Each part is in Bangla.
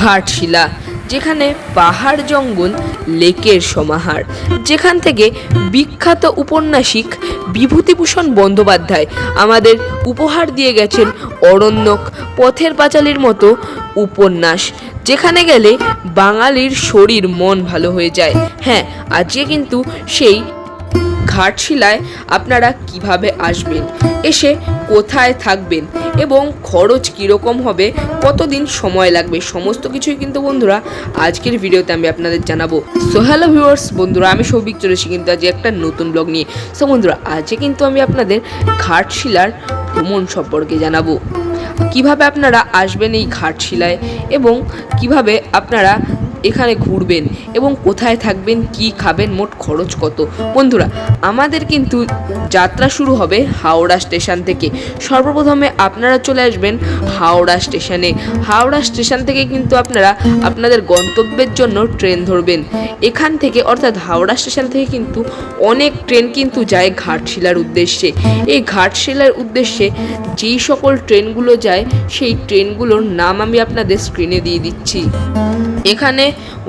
ঘাটশিলা যেখানে পাহাড় জঙ্গল, লেকের সমাহার। যেখান থেকে বিখ্যাত উপন্যাসিক বিভূতিভূষণ বন্দ্যোপাধ্যায় আমাদের উপহার দিয়ে গেছেন অরণ্যক পথের পাঁচালীর মতো উপন্যাস, যেখানে গেলে বাঙালির শরীর মন ভালো হয়ে যায়। হ্যাঁ আজকে কিন্তু সেই ঘাটশিলায় আপনারা কীভাবে আসবেন? এসে কোথায় থাকবেন? এবং খরচ কীরকম হবে? কতদিন সময় লাগবে? সমস্ত কিছুই কিন্তু বন্ধুরা আজকের ভিডিওতে আমি আপনাদের জানাব। সো হ্যালো ভিউয়ার্স বন্ধুরা, আমি সৌভিক চলেছি কিন্তু আজকে একটা নতুন ব্লগ নিয়ে। সো বন্ধুরা, আজকে কিন্তু আমি আপনাদের ঘাটশিলার ভ্রমণ সম্পর্কে জানাব। কীভাবে আপনারা আসবেন এই ঘাটশিলায় এবং কীভাবে আপনারা এখানে ঘুরবেন এবং কোথায় থাকবেন, কি খাবেন, মোট খরচ কত? বন্ধুরা, আমাদের কিন্তু যাত্রা শুরু হবে হাওড়া স্টেশন থেকে। সর্বপ্রথমে আপনারা চলে আসবেন হাওড়া স্টেশনে। হাওড়া স্টেশন থেকে কিন্তু আপনারা আপনাদের গন্তব্যের জন্য ট্রেন ধরবেন। এখান থেকে, অর্থাৎ হাওড়া স্টেশন থেকে কিন্তু অনেক ট্রেন কিন্তু যায় ঘাটশিলার উদ্দেশ্যে। এই ঘাটশিলার উদ্দেশ্যে যেই সকল ট্রেনগুলো যায়, সেই ট্রেনগুলোর নাম আমি আপনাদের স্ক্রিনে দিয়ে দিচ্ছি। এখানে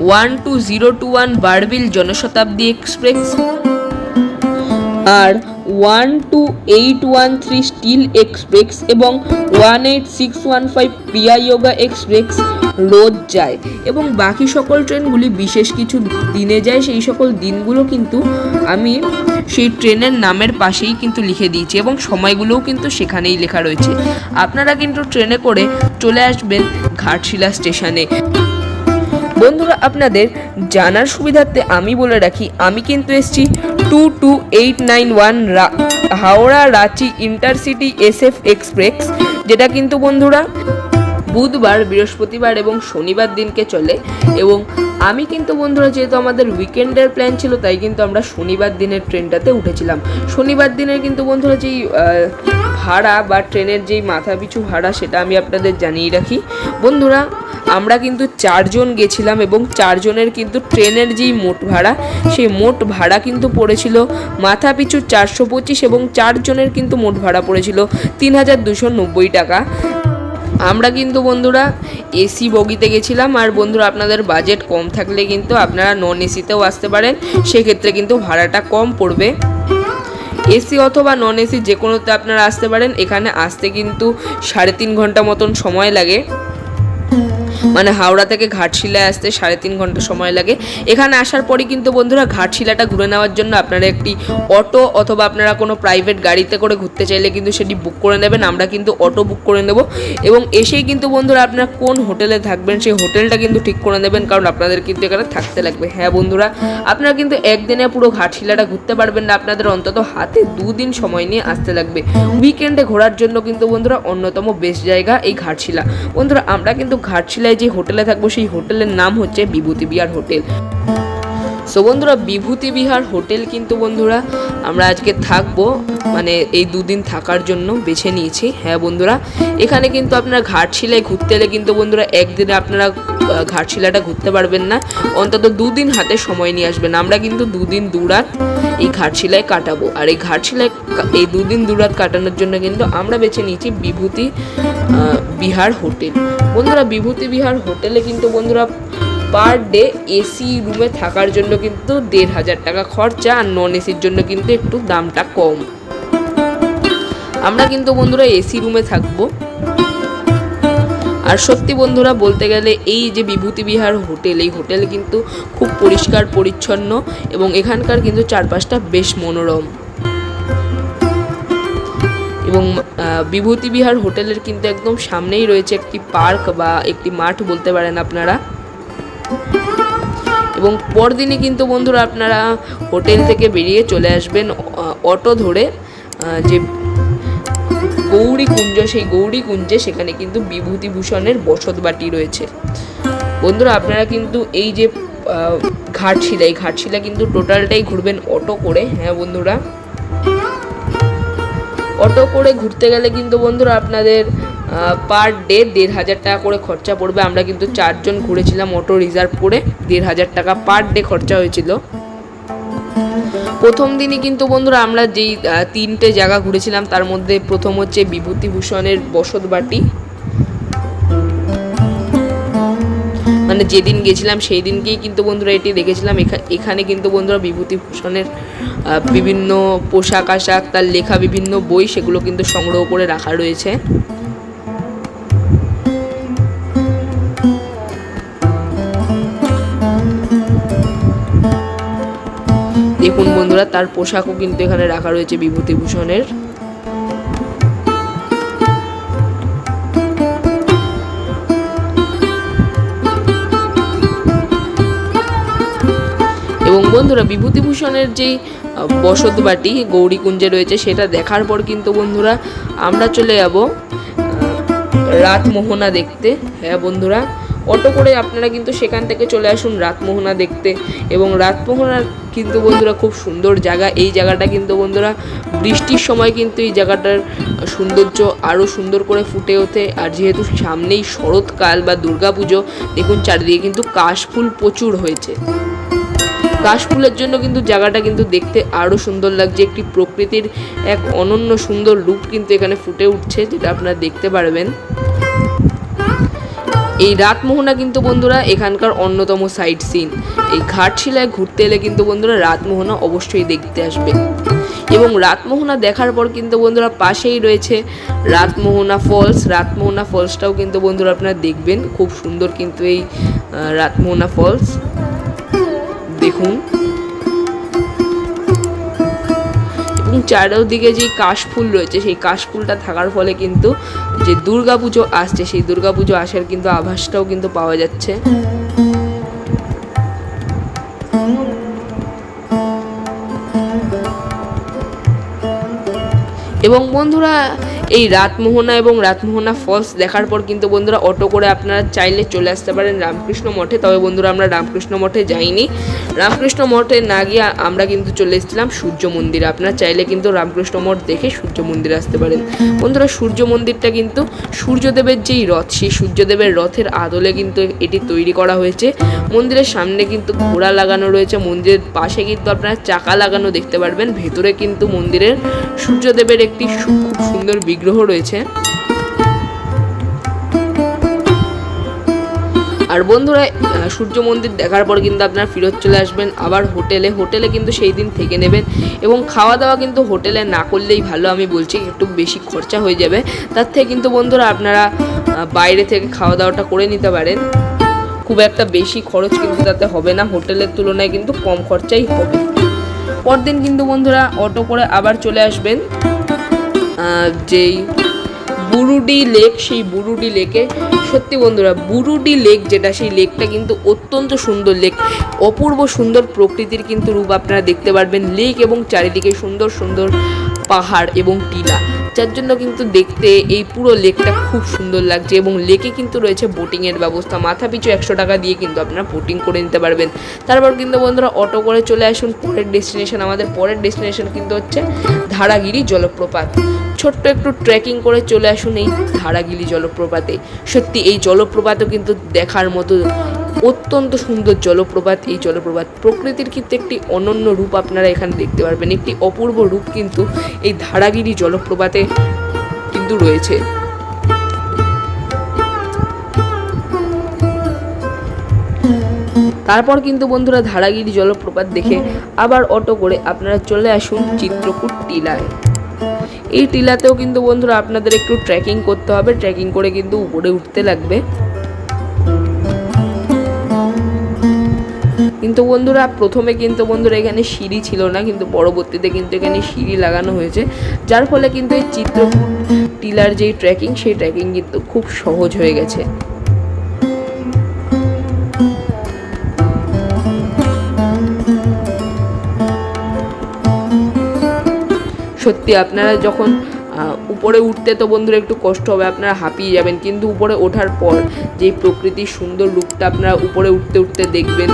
one two zero two one Barbil Janshatabdi express আর one two eight one three steel express এবং one eight six one five Kriya Yoga express রোজ যায়। এবং বাকি সকল ট্রেনগুলি বিশেষ কিছু দিনে যায়, সেই সকল দিনগুলো কিন্তু আমি সেই ট্রেনের নামের পাশেই কিন্তু লিখে দিয়েছি এবং সময়গুলোও কিন্তু সেখানেই লেখা রয়েছে। আপনারা কিন্তু ট্রেনে করে চলে আসবেন ঘাটশিলা স্টেশনে। বন্ধুরা, আপনাদের জানার সুবিধার্থে আমি বলে রাখি, আমি কিন্তু এসেছি two two eight nine one Howrah Ranchi intercity SF express, যেটা কিন্তু বন্ধুরা বুধবার, বৃহস্পতিবার এবং শনিবার দিনকে চলে এবং আমি কিন্তু বন্ধুরা, যেহেতু আমাদের উইকেন্ডের প্ল্যান ছিল, তাই কিন্তু আমরা শনিবার দিনের ট্রেনটাতে উঠেছিলাম। শনিবার দিনের কিন্তু বন্ধুরা, যেই ভাড়া বা ট্রেনের যেই মাথা পিছু ভাড়া, সেটা আমি আপনাদের জানিয়ে রাখি। বন্ধুরা আমরা কিন্তু চারজন গেছিলাম এবং চারজনের কিন্তু ট্রেনের যেই মোট ভাড়া, সেই মোট ভাড়া কিন্তু পড়েছিল মাথা পিছু চারশো পঁচিশ এবং চারজনের কিন্তু মোট ভাড়া পড়েছিল তিন হাজার দুশো নব্বই টাকা। আমরা কিন্তু বন্ধুরা এসি বগিতে গেছিলাম আর বন্ধুরা আপনাদের বাজেট কম থাকলে কিন্তু আপনারা নন এসিতেও আসতে পারেন, সেক্ষেত্রে কিন্তু ভাড়াটা কম পড়বে। এসি অথবা নন এসি যে কোনোতে আপনারা আসতে পারেন, এখানে আসতে কিন্তু সাড়ে তিন ঘণ্টা মতন সময় লাগে। মানে হাওড়া থেকে ঘাটশিলায় আসতে সাড়ে তিন ঘণ্টা সময় লাগে। এখানে আসার পরই কিন্তু বন্ধুরা ঘাটশিলাটা ঘুরে নেওয়ার জন্য আপনারা একটি অটো অথবা আপনারা কোনো প্রাইভেট গাড়িতে করে ঘুরতে চাইলে কিন্তু সেটি বুক করে নেবেন। আমরা কিন্তু অটো বুক করে নেব এবং এসেই কিন্তু বন্ধুরা আপনারা কোন হোটেলে থাকবেন সেই হোটেলটা কিন্তু ঠিক করে নেবেন, কারণ আপনাদের কিন্তু এখানে থাকতে লাগবে। হ্যাঁ বন্ধুরা, আপনারা কিন্তু একদিনে পুরো ঘাটশিলাটা ঘুরতে পারবেন না, আপনাদের অন্তত হাতে দুদিন সময় নিয়ে আসতে লাগবে। উইকেন্ডে ঘোরার জন্য কিন্তু বন্ধুরা অন্যতম বেস্ট জায়গা এই ঘাটশিলা। বন্ধুরা, আমরা কিন্তু ঘাটশিলায় যে হোটেলে থাকব সেই হোটেলের নাম হচ্ছে বিভূতি বিহার হোটেল। সো বন্ধুরা, বিভূতি বিহার হোটেল কিন্তু বন্ধুরা, আমরা আজকে থাকব মানে এই দুদিন থাকার জন্য বেছে নিয়েছি। হ্যাঁ বন্ধুরা, এখানে কিন্তু আপনারা ঘাটশিলায় ঘুরতে এলে কিন্তু বন্ধুরা, একদিনে আপনারা ঘাটশিলাটা ঘুরতে পারবেন না। অন্তত দুদিন হাতে সময় নিয়ে আসবেন। আমরা কিন্তু দুদিন দুরাত এই ঘাটশিলায় কাটাবো। আর এই ঘাটশিলায় এই দুদিন দুরাত কাটানোর জন্য কিন্তু আমরা বেছে নিয়েছি বিভূতি বিহার হোটেল। বন্ধুরা, বিভূতি বিহার হোটেলে কিন্তু বন্ধুরা পার ডে এসি রুমে থাকার জন্য কিন্তু দেড় হাজার টাকা খরচা আর নন এসির জন্য কিন্তু একটু দামটা কম। আমরা কিন্তু বন্ধুরা এসি রুমে থাকব। আর সত্যি বন্ধুরা বলতে গেলে এই যে বিভূতি বিহার হোটেল, এই হোটেল কিন্তু খুব পরিষ্কার, পরিচ্ছন্ন এবং এখানকার কিন্তু চারপাশটা বেশ মনোরম। এবং বিভূতি বিহার হোটেলের কিন্তু একদম সামনেই রয়েছে একটি পার্ক বা একটি মাঠ বলতে পারেন আপনারা। এবং পরদিনই কিন্তু বন্ধুরা আপনারা হোটেল থেকে বেরিয়ে চলে আসবেন অটো ধরে যে গৌরী কুঞ্জ, সেই গৌরী কুঞ্জে সেখানে কিন্তু বিভূতিভূষণের বসত বাটি রয়েছে। বন্ধুরা আপনারা কিন্তু এই যে ঘাটশিলা, এই ঘাটশিলা কিন্তু টোটালটাই ঘুরবেন অটো করে হ্যাঁ বন্ধুরা? অটো করে ঘুরতে গেলে কিন্তু বন্ধুরা আপনাদের পার ডে দেড় হাজার টাকা করে খরচা পড়বে। আমরা কিন্তু চারজন ঘুরেছিলাম অটো রিজার্ভ করে। দেড় হাজার টাকা পার ডে খরচা হয়েছিল। প্রথম দিনই কিন্তু বন্ধুরা আমরা যেই তিনটে জায়গা ঘুরেছিলাম, তার মধ্যে প্রথম হচ্ছে বিভূতিভূষণের বসত বাটি। মানে যেদিন গেছিলাম সেই দিনকেই কিন্তু বন্ধুরা এটি দেখেছিলাম। এখা- এখানে কিন্তু বন্ধুরা বিভূতিভূষণের বিভিন্ন পোশাক আশাক, তার লেখা বিভিন্ন বই, সেগুলো কিন্তু সংগ্রহ করে রাখা রয়েছে। দেখুন বন্ধুরা, তার পোশাকও কিন্তু এখানে রাখা রয়েছে বিভূতিভূষণের। এবং বন্ধুরা, বিভূতিভূষণের যেই বসত বাটি গৌরীকুঞ্জে রয়েছে, সেটা দেখার পর কিন্তু বন্ধুরা, আমরা চলে যাব রাতমোহনা দেখতে। হ্যাঁ বন্ধুরা অটো করে আপনারা কিন্তু সেখান থেকে চলে আসুন রাতমোহনা দেখতে। এবং রাতমোহনা কিন্তু বন্ধুরা খুব সুন্দর জায়গা। এই জায়গাটা কিন্তু বন্ধুরা বৃষ্টির সময় কিন্তু এই জায়গাটার সৌন্দর্য আরও সুন্দর করে ফুটে ওঠে। আর যেহেতু সামনেই শরৎকাল বা দুর্গাপুজো, দেখুন চারিদিকে কিন্তু কাশফুল প্রচুর হয়েছে। কাশফুলের জন্য কিন্তু জায়গাটা কিন্তু দেখতে আরও সুন্দর লাগছে। একটি প্রকৃতির এক অনন্য সুন্দর রূপ কিন্তু এখানে ফুটে উঠছে, যেটা আপনারা দেখতে পারবেন। এই রাতমোহনা কিন্তু বন্ধুরা এখানকার অন্যতম সাইট সিন এই ঘাটশিলায় ঘুরতে এলে কিন্তু বন্ধুরা রাতমোহনা অবশ্যই দেখতে আসবে। এবং রাতমোহনা দেখার পর কিন্তু বন্ধুরা পাশেই রয়েছে রাতমোহনা ফলস রাতমোহনা ফলসটাও কিন্তু বন্ধুরা আপনারা দেখবেন। খুব সুন্দর কিন্তু এই রাতমোহনা ফলস দেখুন। এবং চারিদিকে যে কাশফুল রয়েছে, সেই কাশফুলটা থাকার ফলে কিন্তু যে দুর্গাপুজো আসছে সেই দুর্গাপুজো আসার কিন্তু আভাসটাও কিন্তু পাওয়া যাচ্ছে। এবং বন্ধুরা এই রাতমোহনা এবং রাতমোহনা ফলস দেখার পর কিন্তু বন্ধুরা অটো করে আপনারা চাইলে চলে আসতে পারেন রামকৃষ্ণ মঠে। তবে বন্ধুরা, আমরা রামকৃষ্ণ মঠে যাইনি। রামকৃষ্ণ মঠে না গিয়ে আমরা কিন্তু চলে এসেছিলাম সূর্য মন্দিরে। আপনারা চাইলে কিন্তু রামকৃষ্ণ মঠ দেখে সূর্য মন্দিরে আসতে পারেন। বন্ধুরা, সূর্য মন্দিরটা কিন্তু সূর্যদেবের যেই রথ, সেই সূর্যদেবের রথের আদলে কিন্তু এটি তৈরি করা হয়েছে। মন্দিরের সামনে কিন্তু ঘোড়া লাগানো রয়েছে। মন্দিরের পাশে কিন্তু আপনারা চাকা লাগানো দেখতে পারবেন। ভেতরে কিন্তু মন্দিরের সূর্যদেবের একটি খুব সুন্দর বিগ্রহ রয়েছে। আর বন্ধুরা সূর্য মন্দির দেখার পর কিন্তু আপনারা ফেরত চলে আসবেন। আবার হোটেলে হোটেলে কিন্তু সেই দিন থেকে নেবেন। এবং খাওয়া দাওয়া কিন্তু হোটেলে না করলেই ভালো, আমি বলছি, একটু বেশি খরচা হয়ে যাবে। তার থেকে কিন্তু বন্ধুরা, আপনারা বাইরে থেকে খাওয়া দাওয়াটা করে নিতে পারেন। খুব একটা বেশি খরচ কিন্তু তাতে হবে না। হোটেলের তুলনায় কিন্তু কম খরচাই হবে। পরদিন কিন্তু বন্ধুরা, অটো করে আবার চলে আসবেন। যেই বুরুডি লেক, সেই বুরুডি লেকে, সত্যি বন্ধুরা, বুরুডি লেক যেটা, সেই লেকটা কিন্তু অত্যন্ত সুন্দর লেক। অপূর্ব সুন্দর প্রকৃতির কিন্তু রূপ আপনারা দেখতে পারবেন। লেক এবং চারিদিকে সুন্দর সুন্দর পাহাড় এবং টিলা। যার জন্য কিন্তু দেখতে এই পুরো লেকটা খুব সুন্দর লাগছে এবং লেকে কিন্তু রয়েছে বোটিংয়ের ব্যবস্থা। মাথা পিছু একশো টাকা দিয়ে কিন্তু আপনারা বোটিং করে নিতে পারবেন। তারপর কিন্তু বন্ধুরা অটো করে চলে আসুন। পরের ডেস্টিনেশন আমাদের পরের ডেস্টিনেশন কিন্তু হচ্ছে ধারাগিরি জলপ্রপাত। ছোট্ট একটু ট্রেকিং করে চলে আসুন এই ধারাগিরি জলপ্রপাতে। সত্যি এই জলপ্রপাতও কিন্তু দেখার মতো অত্যন্ত সুন্দর জলপ্রপাত। এই জলপ্রপাত প্রকৃতির কিন্তু একটি অনন্য রূপ আপনারা এখানে দেখতে পারবেন। একটি অপূর্ব রূপ কিন্তু এই ধারাগিরি জলপ্রপাতে কিন্তু রয়েছে। তারপর কিন্তু বন্ধুরা ধারাগিরি জলপ্রপাত দেখে আবার অটো করে আপনারা চলে আসুন চিত্রকূট টিলায়। এই টিলাতেও কিন্তু বন্ধুরা আপনাদের একটু ট্রেকিং করতে হবে। ট্রেকিং করে কিন্তু উপরে উঠতে লাগবে। কিন্তু বন্ধুরা, প্রথমে কিন্তু বন্ধুরা এখানে সিঁড়ি ছিল না, কিন্তু পরবর্তীতে কিন্তু এখানে সিঁড়ি লাগানো হয়েছে। যার ফলে কিন্তু এই চিত্রকূট টিলার যেই ট্রেকিং সেই ট্রেকিং কিন্তু খুব সহজ হয়ে গেছে। সত্যি, আপনারা যখন উপরে উঠতে তো বন্ধুরা একটু কষ্ট হবে, আপনারা হাঁপিয়ে যাবেন। কিন্তু উপরে ওঠার পর যে প্রকৃতির সুন্দর রূপটা আপনারা উপরে উঠতে উঠতে দেখবেন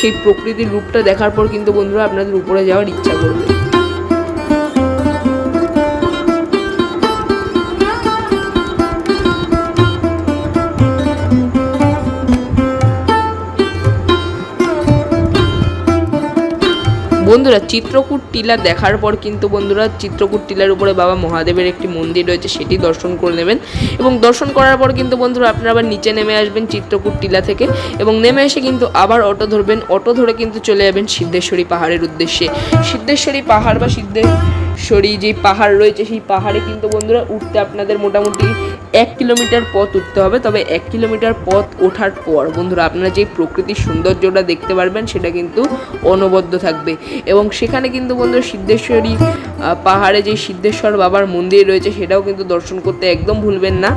সেই প্রকৃতির রূপটা দেখার পর কিন্তু বন্ধুরা আপনাদের উপরে যাওয়ার ইচ্ছা করবে। বন্ধুরা, চিত্রকূট টিলা দেখার পর কিন্তু বন্ধুরা, চিত্রকূট টিলার উপরে বাবা মহাদেবের একটি মন্দির রয়েছে, সেটি দর্শন করে নেবেন। এবং দর্শন করার পর কিন্তু বন্ধুরা, আপনারা আবার নিচে নেমে আসবেন চিত্রকূট টিলা থেকে এবং নেমে এসে কিন্তু আবার অটো ধরবেন। অটো ধরে কিন্তু চলে যাবেন সিদ্ধেশ্বরী পাহাড়ের উদ্দেশ্যে। সিদ্ধেশ্বরী পাহাড় বা সিদ্ধেশ্বরী যে পাহাড় রয়েছে, সেই পাহাড়ে কিন্তু বন্ধুরা উঠতে আপনাদের মোটামুটি এক কিলোমিটার পথ উঠতে হবে। তবে এক কিলোমিটার পথ ওঠার পর বন্ধুরা আপনারা যে প্রকৃতির সৌন্দর্যটা দেখতে পারবেন, সেটা কিন্তু অনবদ্য থাকবে। এবং সেখানে কিন্তু বন্ধুরা সিদ্ধেশ্বরী পাহাড়ে যে সিদ্ধেশ্বর বাবার মন্দির রয়েছে, সেটাও কিন্তু দর্শন করতে একদম ভুলবেন না।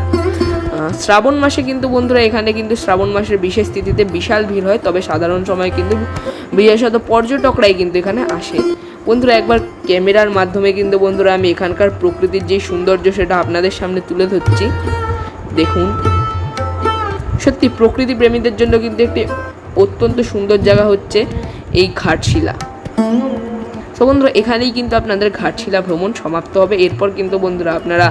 শ্রাবণ মাসে কিন্তু বন্ধুরা এখানে কিন্তু শ্রাবণ মাসের বিশেষ তিথিতে বিশাল ভিড় হয়, তবে সাধারণ সময় কিন্তু বিশেষত পর্যটকরাই কিন্তু এখানে আসে। বন্ধুরা, একবার ক্যামেরার মাধ্যমে কিন্তু বন্ধুরা আমি এখানকার প্রকৃতির যে সৌন্দর্য সেটা আপনাদের সামনে তুলে ধরছি। দেখুন, সত্যি প্রকৃতি প্রেমীদের জন্য কিন্তু একটি অত্যন্ত সুন্দর জায়গা হচ্ছে এই ঘাটশিলা। তো বন্ধুরা, এখানেই কিন্তু আপনাদের ঘাটশিলা ভ্রমণ সমাপ্ত হবে। এরপর কিন্তু বন্ধুরা আপনারা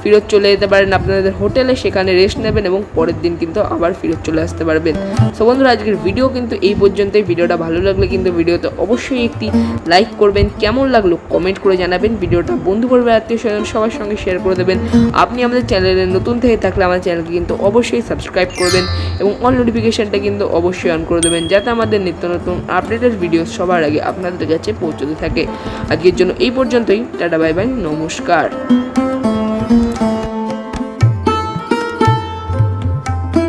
ফেরত চলে যেতে পারেন আপনাদের হোটেলে, সেখানে রেস্ট নেবেন এবং পরের দিন কিন্তু আবার ফেরত চলে আসতে পারবেন। তো বন্ধুরা, আজকের ভিডিও কিন্তু এই পর্যন্তই। ভিডিওটা ভালো লাগলে কিন্তু ভিডিওতে অবশ্যই একটি লাইক করবেন। কেমন লাগল কমেন্ট করে জানাবেন। ভিডিওটা বন্ধু করবে আত্মীয় স্বজন, সবার সঙ্গে শেয়ার করে দেবেন। আপনি আমাদের চ্যানেলে নতুন থেকে থাকলে আমাদের চ্যানেলকে কিন্তু অবশ্যই সাবস্ক্রাইব করবেন এবং অল নোটিফিকেশনটা কিন্তু অবশ্যই অন করে দেবেন, যাতে আমাদের নিত্য নতুন আপডেটেড ভিডিও সবার আগে আপনাদের কাছে পৌঁছতে থাকে। আজকের জন্য এই পর্যন্তই। টাটা বাই বাই নমস্কার।